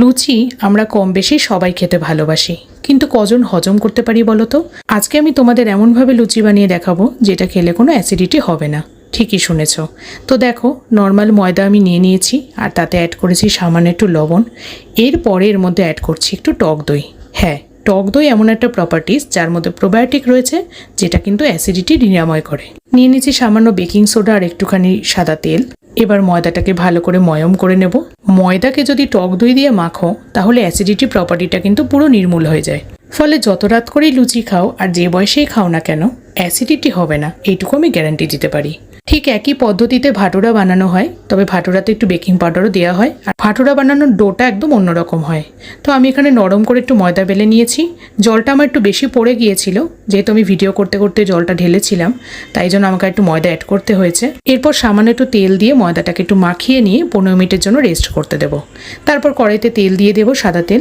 লুচি আমরা কম বেশি সবাই খেতে ভালোবাসি। কিন্তু কজন হজম করতে পারি বলো তো? আজকে আমি তোমাদের এমনভাবে লুচি বানিয়ে দেখাবো, যেটা খেলে কোনো অ্যাসিডিটি হবে না। ঠিকই শুনেছ। তো দেখো নর্মাল ময়দা আমি নিয়ে নিয়েছি, আর তাতে অ্যাড করেছি সামান্য একটু লবণ। এরপরে এর মধ্যে অ্যাড করছি একটু টক দই। হ্যাঁ টক দই এমন একটা প্রপার্টিস যার মধ্যে প্রোবায়োটিক রয়েছে, যেটা কিন্তু অ্যাসিডিটি নিরাময় করে। নিয়ে নিয়েছি সামান্য বেকিং সোডা আর একটুখানি সাদা তেল। এবার ময়দাটাকে ভালো করে ময়ম করে নেব। ময়দাকে যদি টক দই দিয়ে মাখো, তাহলে অ্যাসিডিটি প্রপার্টিটা কিন্তু পুরো নির্মূল হয়ে যায়। ফলে যত রাত করেই লুচি খাও আর যে বয়সেই খাও না কেন অ্যাসিডিটি হবে না। এইটুকু আমি গ্যারান্টি দিতে পারি। ঠিক একই পদ্ধতিতে ভাটুরা বানানো হয়, তবে ভাটুরাতে একটু বেকিং পাউডারও দেওয়া হয়। আর ভাটুরা বানানোর ডোটা একদম অন্যরকম হয়। তো আমি এখানে নরম করে একটু ময়দা বেলে নিয়েছি। জলটা আমার একটু বেশি পড়ে গিয়েছিল, যেহেতু আমি ভিডিও করতে করতে জলটা ঢেলেছিলাম, তাই জন্য আমাকে একটু ময়দা অ্যাড করতে হয়েছে। এরপর সামান্য একটু তেল দিয়ে ময়দাটাকে একটু মাখিয়ে নিয়ে পনেরো মিনিটের জন্য রেস্ট করতে দেবো। তারপর কড়াইতে তেল দিয়ে দেবো সাদা তেল।